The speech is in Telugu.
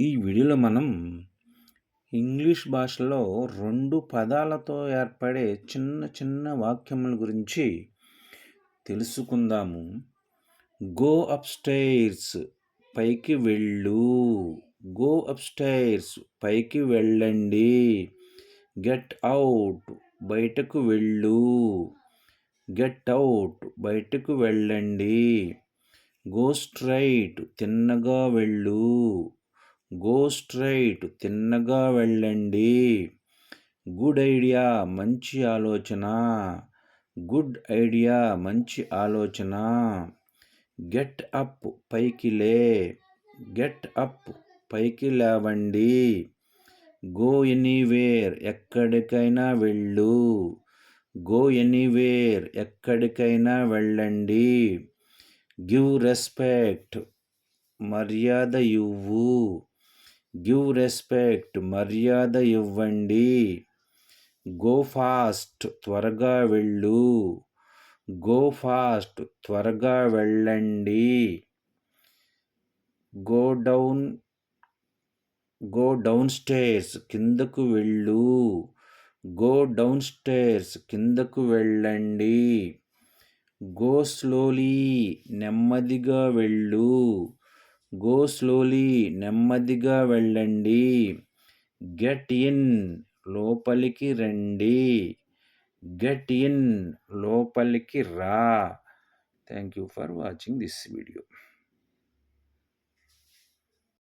ఈ వీడియోలో మనం ఇంగ్లీష్ భాషలో రెండు పదాలతో ఏర్పడే చిన్న చిన్న వాక్యముల గురించి తెలుసుకుందాము. గో అప్స్టైర్స్ పైకి వెళ్ళు. గో అప్స్టైర్స్ పైకి వెళ్ళండి. గెట్ అవుట్ బయటకు వెళ్ళు. గెట్ అవుట్ బయటకు వెళ్ళండి. గో స్ట్రైట్ తిన్నగా వెళ్ళు. గో స్ట్రైట్ తిన్నగా వెళ్ళండి. గుడ్ ఐడియా మంచి ఆలోచన. గుడ్ ఐడియా మంచి ఆలోచన. గెట్ అప్ పైకి లే. గెట్ అప్ పైకి లేవండి. గో ఎనీవేర్ ఎక్కడికైనా వెళ్ళు. గో ఎనీవేర్ ఎక్కడికైనా వెళ్ళండి. గివ్ రెస్పెక్ట్ మర్యాద ఇవ్వు. గివ్ రెస్పెక్ట్ మర్యాద ఇవ్వండి. గో ఫాస్ట్ త్వరగా వెళ్ళు. గో ఫాస్ట్ త్వరగా వెళ్ళండి. Go down go down stairs కిందకు వెళ్ళు. గో డౌన్ స్టేర్స్ కిందకు వెళ్ళండి. గో స్లోలీ నెమ్మదిగా వెళ్ళు. గో స్లోలీ నెమ్మదిగా వెళ్ళండి. గెట్ ఇన్ లోపలికి రండి. గెట్ ఇన్ లోపలికి రా. Thank you for watching this video.